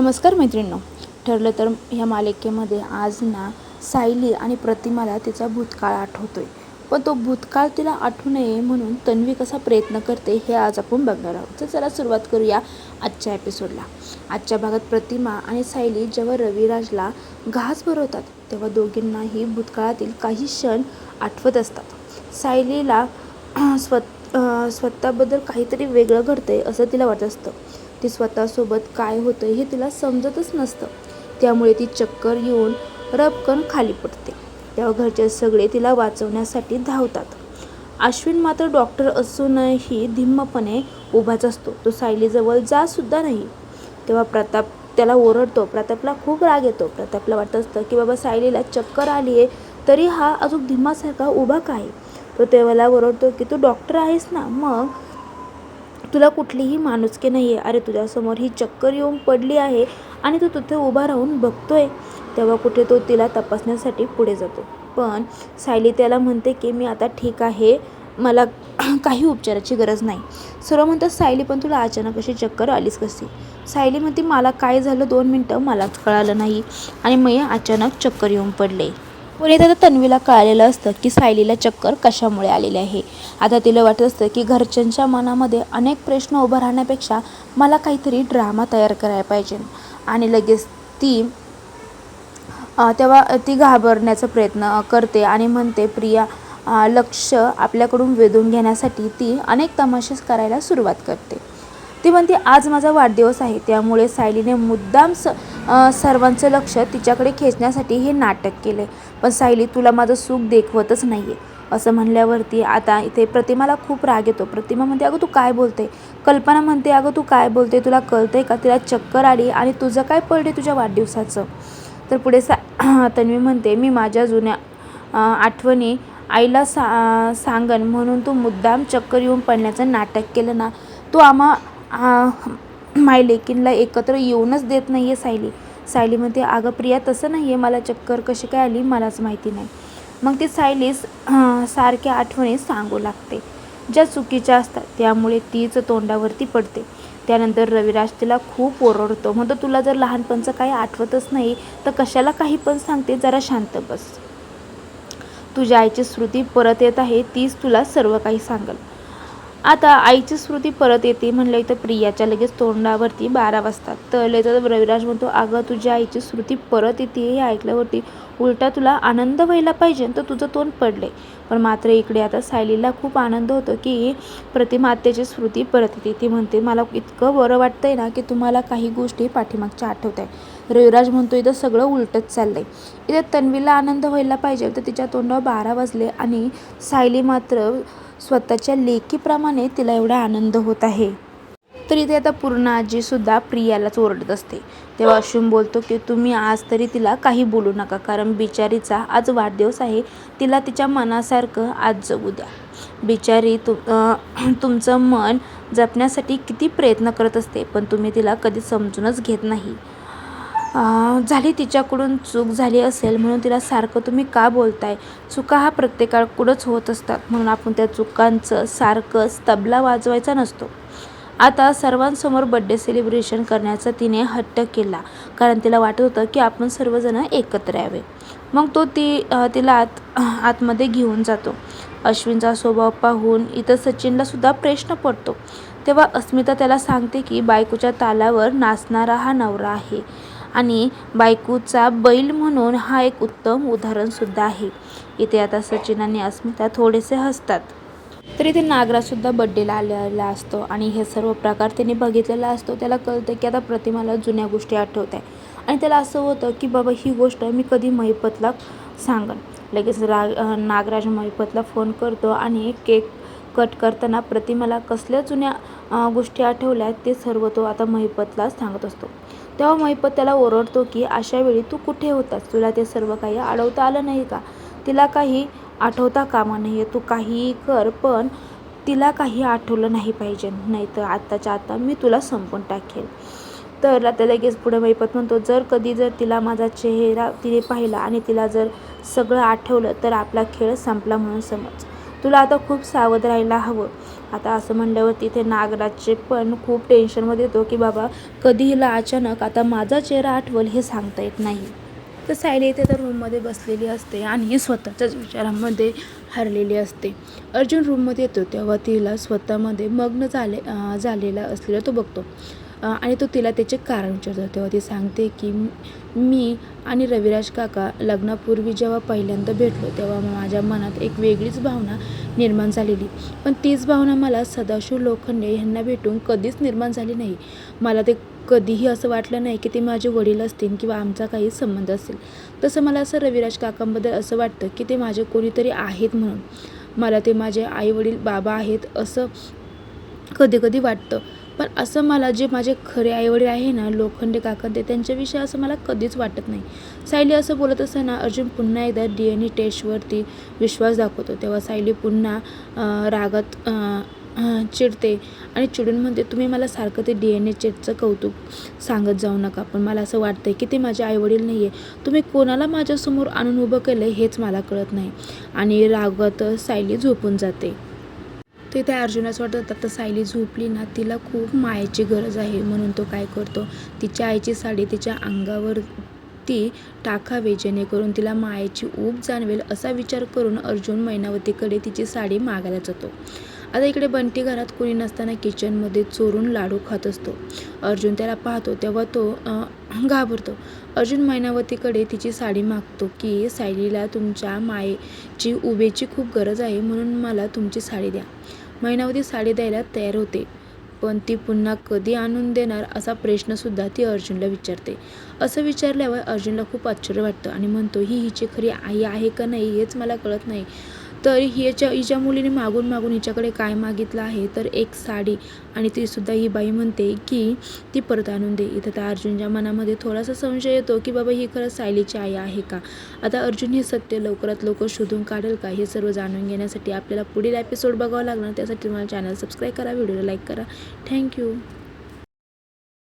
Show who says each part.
Speaker 1: नमस्कार मैत्रिणींनो. ठरलं तर ह्या मालिकेमध्ये आज ना सायली आणि प्रतिमाला तिचा भूतकाळ आठवतोय. पण तो भूतकाळ तिला आठवू नये म्हणून तन्वी कसा प्रयत्न करते हे आज आपण बघणार आहोत. तर चला सुरुवात करूया आजच्या एपिसोडला आजच्या भागात प्रतिमा आणि सायली जेव्हा रविराजला घास भरवतात तेव्हा दोघींनाही भूतकाळातील काही क्षण आठवत असतात. सायलीला स्वत स्वतःबद्दल काहीतरी वेगळं घडतंय असं तिला वाटत असतं. ती स्वतःसोबत काय होतं हे तिला समजतच नसतं. त्यामुळे ती चक्कर येऊन रपकन खाली पडते. तेव्हा घरचे सगळे तिला वाचवण्यासाठी धावतात. अश्विन मात्र डॉक्टर असूनही धिम्मपणे उभाच असतो. तो सायलीजवळ जा सुद्धा नाही. तेव्हा प्रताप त्याला ओरडतो. प्रतापला खूप राग येतो. प्रतापला वाटत असतं की बाबा सायलीला चक्कर आली आहे तरी हा अजून धिम्मासारखा उभा काय तो तेव्हाला ओरडतो की तू डॉक्टर आहेस ना मग तुला कुठलीही माणुसकी नाही आहे अरे तुझ्यासमोर ही चक्कर येऊन पडली आहे आणि तू तिथे उभा राहून बघतोय. तेव्हा कुठे तो तिला तपासण्यासाठी पुढे जातो. पण सायली त्याला म्हणते की मी आता ठीक आहे. मला काही उपचाराची गरज नाही. सर्व म्हणतात सायली पण तुला अचानक अशी चक्कर आलीच कशी? सायली म्हणते मला काय झालं दोन मिनटं मलाच कळालं नाही आणि मी अचानक चक्कर येऊन पडले. पुढे तर तन्वीला कळालेलं असतं की सायलीला चक्कर कशामुळे आलेले आहे. आता तिला वाटत असतं की घरच्यांच्या मनामध्ये अनेक प्रश्न उभं राहण्यापेक्षा मला काहीतरी ड्रामा तयार करायला पाहिजे. आणि लगेच ती तेव्हा ती घाबरण्याचा प्रयत्न करते आणि म्हणते प्रिया लक्ष आपल्याकडून वेधून घेण्यासाठी ती अनेक तमाशेस करायला सुरुवात करते. ती म्हणते आज माझा वाढदिवस आहे त्यामुळे सायलीने मुद्दाम स सर्वांचं लक्ष तिच्याकडे खेचण्यासाठी हे नाटक केले पण सायली तुला माझं सुख देखवतच नाही आहे असं म्हणल्यावरती आता इथे प्रतिमाला खूप राग येतो. प्रतिमा म्हणते अगं तू काय बोलते? कल्पना म्हणते अगं तू काय बोलते? तुला कळतंय का? तिला चक्कर आली आणि तुझं काय पडले तुझ्या वाढदिवसाचं? तर पुढे सा तन्वी म्हणते मी माझ्या जुन्या आठवणी आईला सा सांगन म्हणून तू मुद्दाम चक्कर येऊन पडण्याचं नाटक केलं ना? तू आम्हा माय लेकीनला एकत्र येऊनच देत नाही आहे सायली. सायली म्हणते अगं प्रिया तसं नाही आहे मला चक्कर कशी काय आली मलाच माहिती नाही. मग ती सायलीस सारख्या आठवणी सांगू लागते. ज्या चुकीच्या असतात त्यामुळे तीच तोंडावरती पडते. त्यानंतर रविराज तिला खूप ओरडतो. म्हणतो तुला जर लहानपणचं काही आठवतच नाही तर कशाला काही पण सांगते? जरा शांत बस. तुझ्या आईची स्मृती परत येत आहे तीच तुला सर्व काही सांगल. आता आईची स्मृती परत येते म्हणलं इथं प्रियाच्या लगेच तोंडावरती बारा वाजतात. तर लगेच रविराज म्हणतो अगं तुझ्या आईची स्मृती परत येते हे ऐकल्यावरती उलटा तुला आनंद व्हायला पाहिजे तर तुझं तोंड पडले पण मात्र इकडे आता सायलीला खूप आनंद होतो की प्रतिमातेची स्मृती परत येते. ती म्हणते मला इतकं बरं वाटतंय ना की तुम्हाला काही गोष्टी पाठीमागच्या आठवत आहे रविराज म्हणतो इथं सगळं उलटच चाललंय. इथं तन्वीला आनंद व्हायला पाहिजे तर तिच्या तोंडावर बारा वाजले आणि सायली मात्र स्वतःच्या लेकीप्रमाणे तिला एवढा आनंद होत आहे. तर इथे आता पूर्ण आजीसुद्धा प्रियालाच ओरडत असते. तेव्हा अश्विन बोलतो की तुम्ही आज तरी तिला काही बोलू नका कारण बिचारीचा आज वाढदिवस आहे. तिला तिच्या मनासारखं आज जगू द्या. बिचारी तु तुमचं मन जपण्यासाठी किती प्रयत्न करत असते पण तुम्ही तिला कधी समजूनच घेत नाही. झाली तिच्याकडून चूक झाली असेल म्हणून तिला सारखं तुम्ही का बोलताय? चुका हा प्रत्येकाकडूनच होत असतात. म्हणून आपण त्या चुकांचं सारखंच तबला वाजवायचा नसतो. आता सर्वांसमोर बड्डे सेलिब्रेशन करण्याचा तिने हट्ट केला. कारण तिला वाटत होतं की आपण सर्वजण एकत्र यावे. मग तो ती तिला आत आतमध्ये घेऊन जातो. अश्विनचा स्वभाव पाहून इथं सचिनला सुद्धा प्रश्न पडतो. तेव्हा अस्मिता त्याला सांगते की बायकोच्या तालावर नाचणारा हा नवरा आहे. आणि बायकोचा बैल म्हणून हा एक उत्तम उदाहरणसुद्धा आहे. इथे आता सचिन आणि अस्मिता थोडेसे हसतात. तर इथे नागराजसुद्धा बड्डेला आलेला असतो आणि हे सर्व प्रकार त्याने बघितलेला असतो. त्याला कळतं की आता प्रतिमाला जुन्या गोष्टी आठवत आहे आणि त्याला असं होतं की बाबा ही गोष्ट मी कधी महिपतला सांगन. लगेच रा नागराज महिपतला फोन करतो आणि केक कट करताना प्रतिमाला कसल्या जुन्या गोष्टी आठवल्या ते सर्व तो आता महिपतला सांगत असतो. तेव्हा महिपत त्याला ओरडतो की अशा वेळी तू कुठे होतास? तुला ते सर्व काही अडवता आलं नाही का? तिला काही आठवता कामा नाही आहे तू काहीही कर पण तिला काही आठवलं नाही पाहिजे. नाही तर आत्ताच्या आता मी तुला संपून टाकेल. तर आता लगेच पुढे मैपत म्हणतो जर कधी जर तिला माझा चेहरा तिने पाहिला आणि तिला जर सगळं आठवलं तर आपला खेळ संपला म्हणून समज. तुला आता खूप सावध राहायला हवं. आता असं म्हणल्यावरती ते नागराजचे पण खूप टेन्शनमध्ये येतो की बाबा कधी हिला अचानक आता माझा चेहरा आठवल हे सांगता येत नाही. तर सायली इथे तर रूममध्ये बसलेली असते आणि स्वतःच्याच विचारांमध्ये हरलेली असते. अर्जुन रूममध्ये येतो तेव्हा तिला स्वतःमध्ये मग्न झाले झालेला असलेला तो बघतो. आणि तो तिला त्याचे कारण विचारतो. तेव्हा ती सांगते की मी आणि रविराज काका लग्नापूर्वी जेव्हा पहिल्यांदा भेटलो तेव्हा माझ्या मनात एक वेगळीच भावना निर्माण झालेली. पण तीच भावना मला सदाशिव लोखंडे यांना भेटून कधीच निर्माण झाली नाही. मला ते कधीही असं वाटलं नाही की ते माझे वडील असतील किंवा आमचा काही संबंध असेल. तसं मला असं रविराज काकांबद्दल असं वाटतं की ते माझे कोणीतरी आहेत म्हणून. मला ते माझे आईवडील बाबा आहेत असं कधी कधी वाटतं. पण असं मला जे माझे खरे आईवडील आहे ना लोखंडे काकद ते त्यांच्याविषयी असं मला कधीच वाटत नाही. सायली असं बोलत असताना अर्जुन पुन्हा एकदा डी एन ई टेस्टवरती विश्वास दाखवतो तेव्हा सायली पुन्हा रागत रागात चिडते आणि चिडून म्हणते तुम्ही मला सारखं ते डी एन ए चेटचं कौतुक सांगत जाऊ नका पण मला असं वाटतं की ते माझे आईवडील नाही आहे तुम्ही कोणाला माझ्यासमोर आणून उभं केलं हेच मला कळत नाही. आणि रागात सायली झोपून जाते. ते त्या अर्जुनास वाटत आता सायली झोपली ना तिला खूप मायेची गरज आहे म्हणून तो काय करतो तिच्या आईची साडी तिच्या अंगावर ती टाकावी जेणेकरून तिला मायेची ऊब जाणवेल असा विचार करून अर्जुन मैनावतीकडे तिची साडी मागायला जातो. आता इकडे बंटी घरात कोणी नसताना किचनमध्ये चोरून लाडू खात असतो. अर्जुन त्याला पाहतो तेव्हा तो घाबरतो. अर्जुन मैनावतीकडे तिची साडी मागतो की सायलीला तुमच्या मायेची उभेची खूप गरज आहे म्हणून मला तुमची साडी द्या. महिनावधी साडी द्यायला तयार होते. पण ती पुन्हा कधी आणून देणार असा प्रश्नसुद्धा ती अर्जुनला विचारते. असं विचारल्यावर अर्जुनला खूप आश्चर्य वाटतं आणि म्हणतो ही हिची खरी आई आहे का नाही हेच मला कळत नाही. तर हिच्या हिच्या मुलीने मागून मागून हिच्याकडे काय मागितलं आहे? तर एक साडी. आणि तीसुद्धा ही बाई म्हणते की ती परत आणून दे. इथं त्या अर्जुनच्या मनामध्ये थोडासा संशय येतो की बाबा ही खरंच सायलीची आई आहे का? आता अर्जुन हे सत्य लवकरात लवकर शोधून काढेल का? हे सर्व जाणून घेण्यासाठी आपल्याला पुढील एपिसोड बघावं लागणार. त्यासाठी तुम्हाला चॅनल सबस्क्राईब करा व्हिडिओला लाईक करा. थँक्यू